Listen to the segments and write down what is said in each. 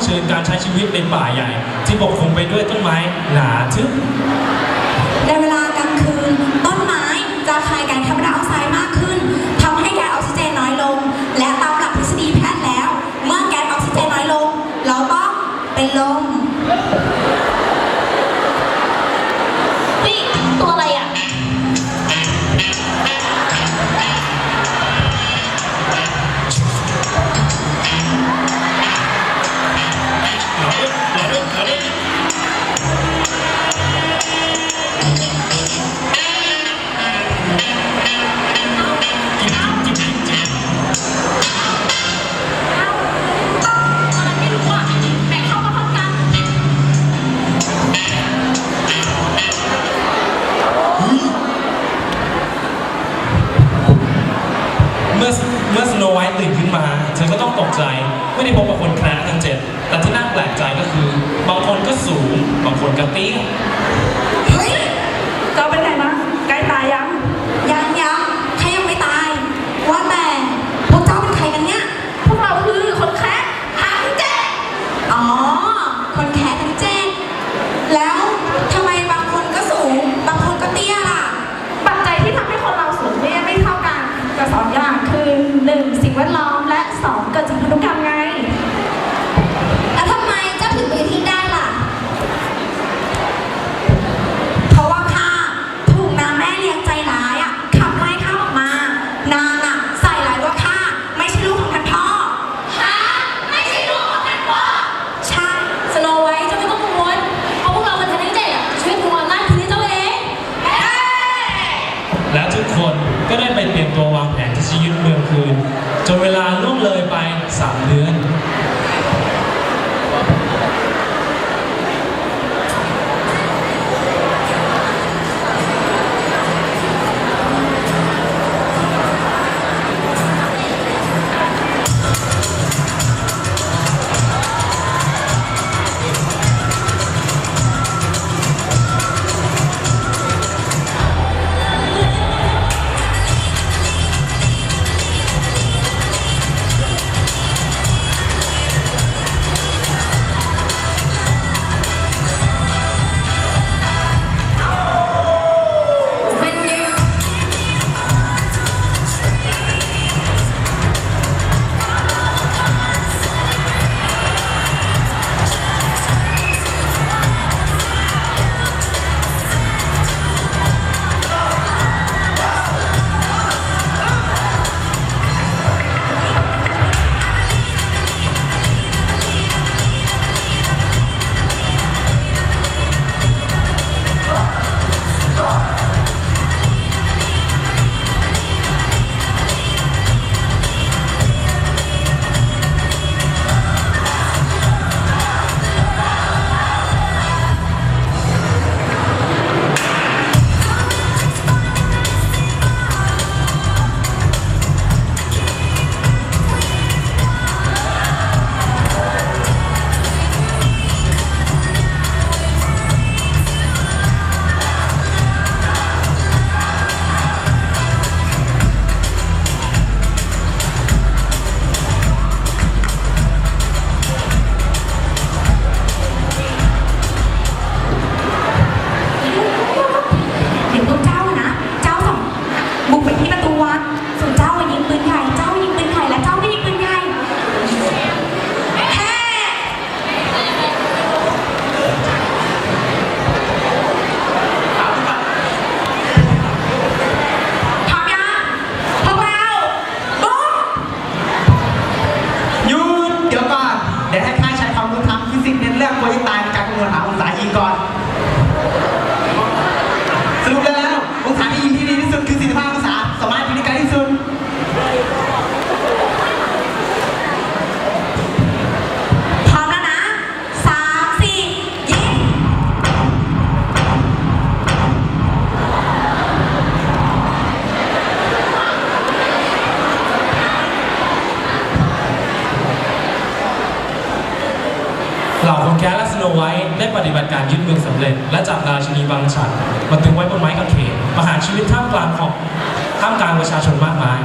เผชิญการใช้ชีวิตในป่าใหญ่ ที่ปกคลุมไปด้วยต้นไม้หนาทึบในเวลา ใจไม่ได้พบกับคนแคระทั้งเจ็ดแต่ที่น่าแปลกใจก็คือ บางคนก็สูง บางคนก็เตี้ยเฮ้ยเจ้าเป็นไงบ้างใกล้ตายยัง ยังยังใครยังไม่ตาย ว่าแต่พวกเจ้าเป็นใครกันเนี่ย พวกเราคือคนแคะทั้งเจ็ดอ๋อ คนแค่ทั้งเจ็ดแล้วทำไมบางคนก็สูง บางคนก็เตี้ยล่ะ ปัจจัยที่ทำให้คนเราสูงเตี้ยไม่เท่ากันกับสองอย่างคือ 1. สิ่งแวดล้อม และ 2. เกิดจากพันธุกรรมไง แล้วทำไมเจ้าถึงไปที่ได้ล่ะ เพราะว่าข้าถูกนางแม่เลี้ยงใจร้ายอะขับไล่ข้าออกมา นางอะใส่ร้ายว่าข้าไม่ใช่ลูกของท่านพ่อ ฮะไม่ใช่ลูกของท่านพ่อ ใช่ สโนไวท์เจ้าไม่ต้องกังวลเพราะพวกเราเป็นทั้งเจ็ดอะช่วยทวงอำนาจคืนให้เจ้าเอง และทุกค นก็ได้ไปเตรียมตัววางแผนที่จะยึดเมืองคืนจนเวลาล่วงเลยไป 3 เดือนเป็น นแค้และสโนไวท์ได้ปฏิบัติการยึดเมืองสำเร็จ และจับราชินีบางฉันมาตึงไว้บนไม้กางเขนประหารชีวิตท่ามกลางของท่ามกลางประชาชนมากมาย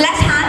และฉัน